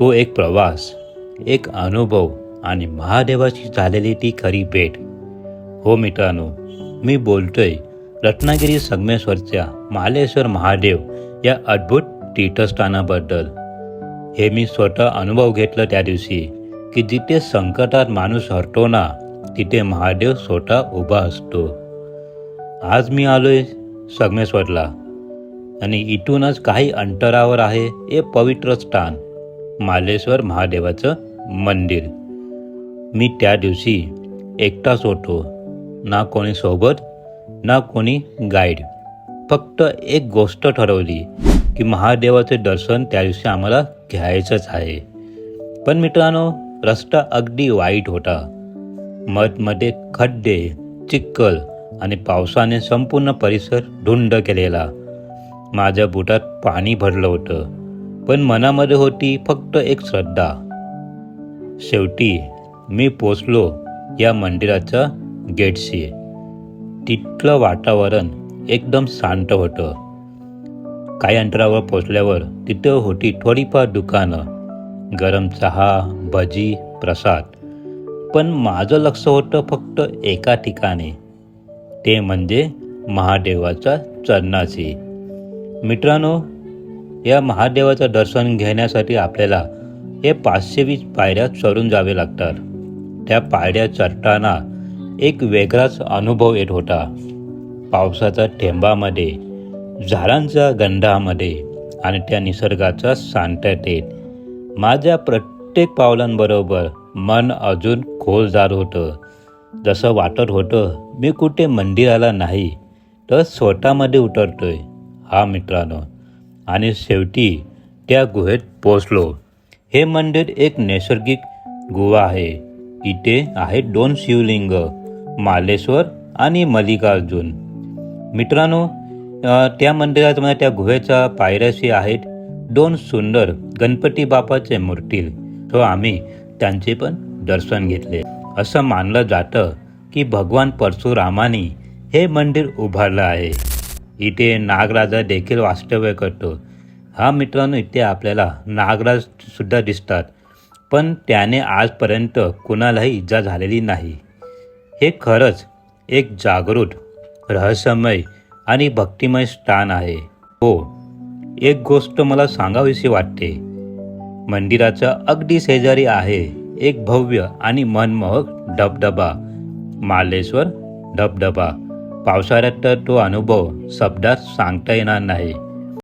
तो एक प्रवास एक अनुभव आणि महादेवाची झालेली ती खरी भेट. हो मित्रांनो मी बोलतोय रत्नागिरी संगमेश्वरच्या मालेश्वर महादेव या अद्भुत तीर्थस्थानाबद्दल. हे मी स्वतः अनुभव घेतलं त्या दिवशी की जिथे संकटात माणूस हरतो ना तिथे महादेव स्वतः उभा असतो. आज मी आलोय संगमेश्वरला. आणि इथूनच काही अंतरावर आहे हे पवित्र स्थान. मालेश्वर महादेवाचं मंदिर. मी त्या दिवशी एकटाच होतो. ना कोणी सोबत ना कोणी गाईड फक्त एक गोष्ट ठरवली की महादेवाचे दर्शन त्या दिवशी आम्हाला घ्यायचंच आहे. पण मित्रांनो रस्ता अगदी वाईट होता. मधमध्ये खड्डे चिक्कल आणि पावसाने संपूर्ण परिसर धुंड केलेला. माझ्या बुटात पाणी भरलं होतं. पण मनामध्ये होती फक्त एक श्रद्धा. शेवटी मी पोचलो या मंदिराच्या गेटशी तिथलं वातावरण एकदम शांत होतं. काही अंतरावर पोचल्यावर तिथं होती थोडीफार दुकानं गरम चहा भजी प्रसाद. पण माझं लक्ष होतं फक्त एका ठिकाणी. ते म्हणजे महादेवाच्या चरणाची मित्रांनो या महादेवाचं दर्शन घेण्यासाठी आपल्याला हे पाचशे वीस पायऱ्या चढून जावे लागतात. त्या पायऱ्या चढताना एक वेगळाच अनुभव येत होता. पावसाच्या थेंबामध्ये झाडांच्या गंधामध्ये आणि त्या निसर्गाचा शांततेत माझ्या प्रत्येक पावलांबरोबर मन अजून खोल जात होतं. जसं वाटत होतं मी कुठे मंदिराला नाही तर स्वतःमध्ये उतरतोय. हा मित्रांनो आणि शेवटी त्या गुहेत पोचलो हे मंदिर एक नैसर्गिक गुहा आहे. इथे आहेत दोन शिवलिंग मालेश्वर आणि मल्लिकार्जुन. मित्रांनो त्या मंदिरात म्हणजे त्या गुहेच्या पायऱ्याशी आहेत दोन सुंदर गणपती बापाचे मूर्ती. तो आम्ही त्यांचे पण दर्शन घेतले. असं मानलं जातं की भगवान परशुरामानी हे मंदिर उभारलं आहे. इथे नागराजा देखील वास्तव्य करतो. हा मित्रांनो इथे आपल्याला नागराज सुद्धा दिसतात. पण त्याने आजपर्यंत कुणालाही इजा झालेली नाही. हे खरंच एक जागृत रहस्यमय आणि भक्तिमय स्थान आहे. हो एक गोष्ट मला सांगावीशी वाटते. मंदिराचं अगदी शेजारी आहे एक भव्य आणि मनमोहक धबधबा मालेश्वर धबधबा. पावसाळ्यात तर तो अनुभव शब्दात सांगता येणार नाही.